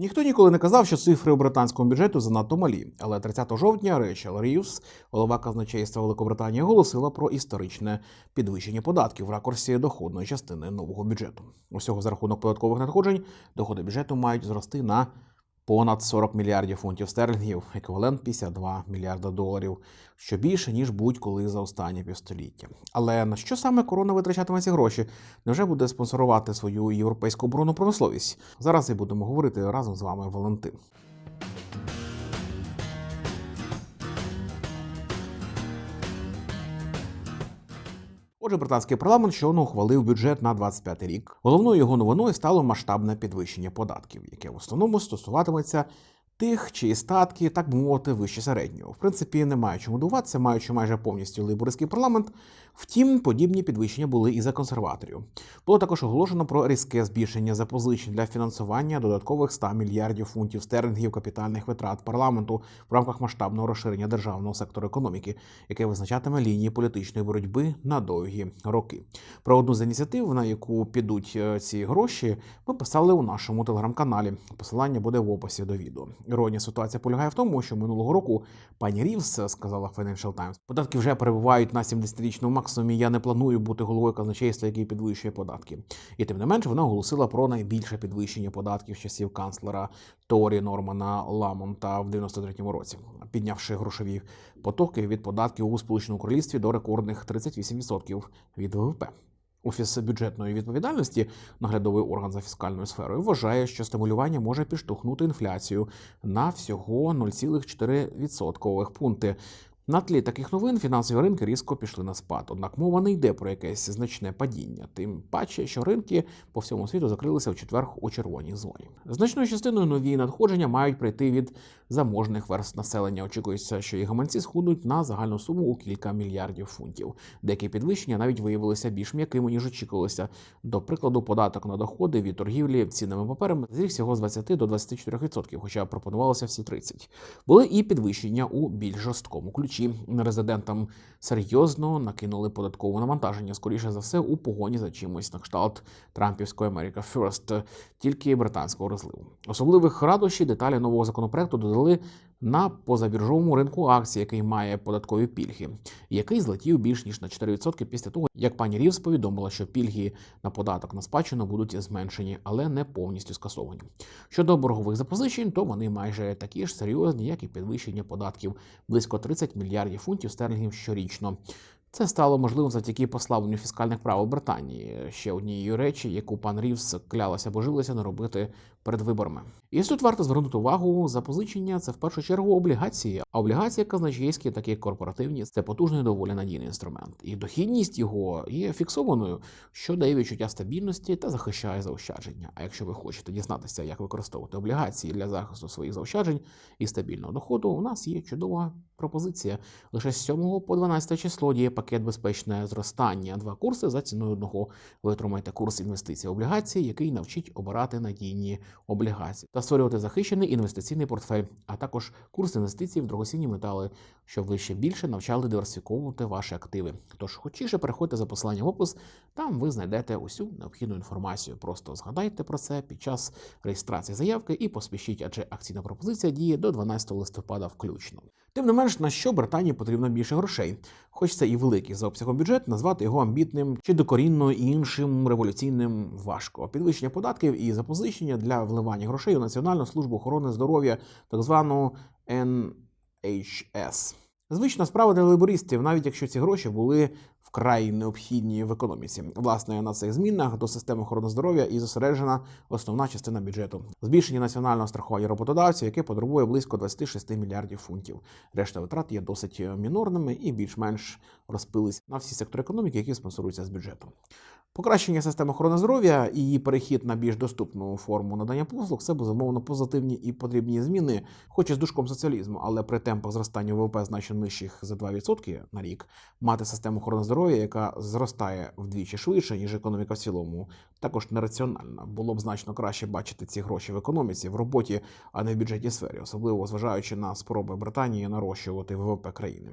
Ніхто ніколи не казав, що цифри у британському бюджету занадто малі. Але 30 жовтня Рейчел Рівс, голова казначейства Великобританії, оголосила про історичне підвищення податків в ракурсі доходної частини нового бюджету. Усього за рахунок податкових надходжень доходи бюджету мають зрости на понад 40 мільярдів фунтів стерлінгів, еквівалент 52 мільярда доларів, що більше ніж будь-коли за останні півстоліття. Але на що саме корона витрачатиме ці гроші? Невже буде спонсорувати свою європейську оборонну промисловість? Зараз і будемо говорити разом з вами Валентин. Отже, британський парламент щойно ухвалив бюджет на 25 рік. Головною його новиною стало масштабне підвищення податків, яке в основному стосуватиметься тих, чиї статки, так би мовити, вище середнього. В принципі, немає чому дивуватися, маючи майже повністю лейбористський парламент. Втім, подібні підвищення були і за консерваторів. Було також оголошено про різке збільшення запозичень для фінансування додаткових 100 мільярдів фунтів стерлінгів капітальних витрат парламенту в рамках масштабного розширення державного сектору економіки, яке визначатиме лінії політичної боротьби на довгі роки. Про одну з ініціатив, на яку підуть е, ці гроші, ми писали у нашому телеграм-каналі. Посилання буде в описі до відео. Іронія ситуація полягає в тому, що минулого року пані Рівс сказала Financial Times, податки вже перебувають на 70-річному максимумі. Я не планую бути головою казначейства, який підвищує податки. І тим не менш вона оголосила про найбільше підвищення податків з часів канцлера Торі Нормана Ламонта в 93-му році, піднявши грошові потоки від податків у Сполученому Королівстві до рекордних 38% від ВВП. Офіс бюджетної відповідальності, наглядовий орган за фіскальною сферою, вважає, що стимулювання може підштовхнути інфляцію на всього 0,4% пункти. На тлі таких новин фінансові ринки різко пішли на спад. Однак мова не йде про якесь значне падіння, тим паче, що ринки по всьому світу закрилися в четвер у червоній зоні. Значною частиною нові надходження мають прийти від заможних верст населення. Очікується, що їх гаманці схуднуть на загальну суму у кілька мільярдів фунтів. Деякі підвищення навіть виявилися більш м'якими ніж очікувалося. До прикладу, податок на доходи від торгівлі цінними паперами зріс всього з 20 до 24%, хоча пропонувалося всі 30%. Були і підвищення у більш жорсткому ключі. Резидентам серйозно накинули податкове навантаження, скоріше за все, у погоні за чимось на кшталт Трампівської America First, тільки британського розливу. Особливих радощів деталі нового законопроекту додали на позабіржовому ринку акцій, який має податкові пільги, який злетів більш ніж на 4% після того, як пані Рівс повідомила, що пільги на податок на спадщину будуть зменшені, але не повністю скасовані. Щодо боргових запозичень, то вони майже такі ж серйозні, як і підвищення податків близько 30 мільярдів фунтів стерлінгів щорічно. Це стало можливим завдяки послабленню фіскальних прав Британії, ще однією речі, яку пан Рівс клялася божилася не робити перед виборами. І тут варто звернути увагу, запозичення це в першу чергу облігації. А облігації казначейські, такі корпоративні, це потужний доволі надійний інструмент. І дохідність його є фіксованою, що дає відчуття стабільності та захищає заощадження. А якщо ви хочете дізнатися, як використовувати облігації для захисту своїх заощаджень і стабільного доходу, у нас є чудова пропозиція. Лише з 7 по 12 число діє пакет безпечне зростання. Два курси за ціною одного. Ви отримаєте курс інвестицій облігації, який навчить обирати надійні облігації та створювати захищений інвестиційний портфель, а також курс інвестицій в дорогоцінні метали, щоб ви ще більше навчали диверсифіковувати ваші активи. Тож хочіше переходьте за посиланням в опис, там ви знайдете усю необхідну інформацію. Просто згадайте про це під час реєстрації заявки і поспішіть, адже акційна пропозиція діє до 12 листопада включно. Тим не менш, на що Британії потрібно більше грошей, хоч це і великий за обсягом бюджет, назвати його амбітним чи докорінно іншим революційним важко. Підвищення податків і запозичення для вливання грошей у Національну службу охорони здоров'я, так звану NHS. Звична справа для лейбористів, навіть якщо ці гроші були вкрай необхідні в економіці. Власне, на цих змінах до системи охорони здоров'я і зосереджена основна частина бюджету. Збільшення національного страхування роботодавців, яке потребує близько 26 мільярдів фунтів. Решта витрат є досить мінорними і більш-менш розпились на всі сектори економіки, які спонсоруються з бюджету. Покращення системи охорони здоров'я і її перехід на більш доступну форму надання послуг це безумовно позитивні і потрібні зміни, хоч і з душком соціалізму, але при темпах зростання ВВП значно нижчих за 2% на рік, мати систему охорони здоров'я яка зростає вдвічі швидше, ніж економіка в цілому, також нераціональна. Було б значно краще бачити ці гроші в економіці, в роботі, а не в бюджетній сфері, особливо зважаючи на спроби Британії нарощувати ВВП країни.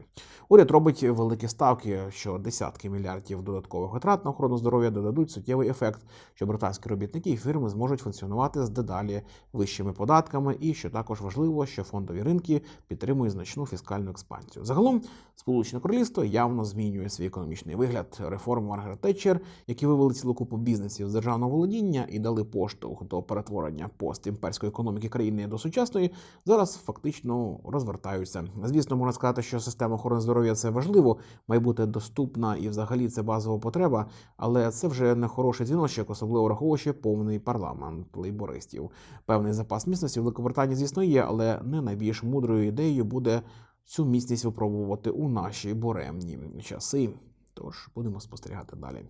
Уряд робить великі ставки, що десятки мільярдів додаткових витрат на охорону здоров'я додадуть суттєвий ефект, що британські робітники і фірми зможуть функціонувати з дедалі вищими податками, і що також важливо, що фондові ринки підтримують значну фіскальну експансію. Загалом, Сполучене Королівство явно змінює свій економічний вигляд. Реформи Маргарет Тетчер, які вивели цілу купу бізнесів з державного володіння і дали поштовх до перетворення постімперської економіки країни до сучасної, зараз фактично розвертаються. Звісно, можна сказати, що система охорони здоров'я це важливо, має бути доступна і взагалі це базова потреба, але це вже не хороший дзвіночок, особливо враховуючи повний парламент лейбористів. Певний запас міцності в Великобританії, звісно, є, але не найбільш мудрою ідеєю буде цю міцність випробувати у наші буремні часи. Тож будемо спостерігати далі.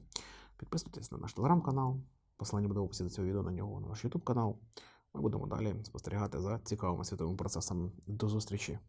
Підписуйтесь на наш телеграм-канал. Посилання буде в описі до цього відео на нього, на наш YouTube канал. Ми будемо далі спостерігати за цікавими світовими процесами. До зустрічі!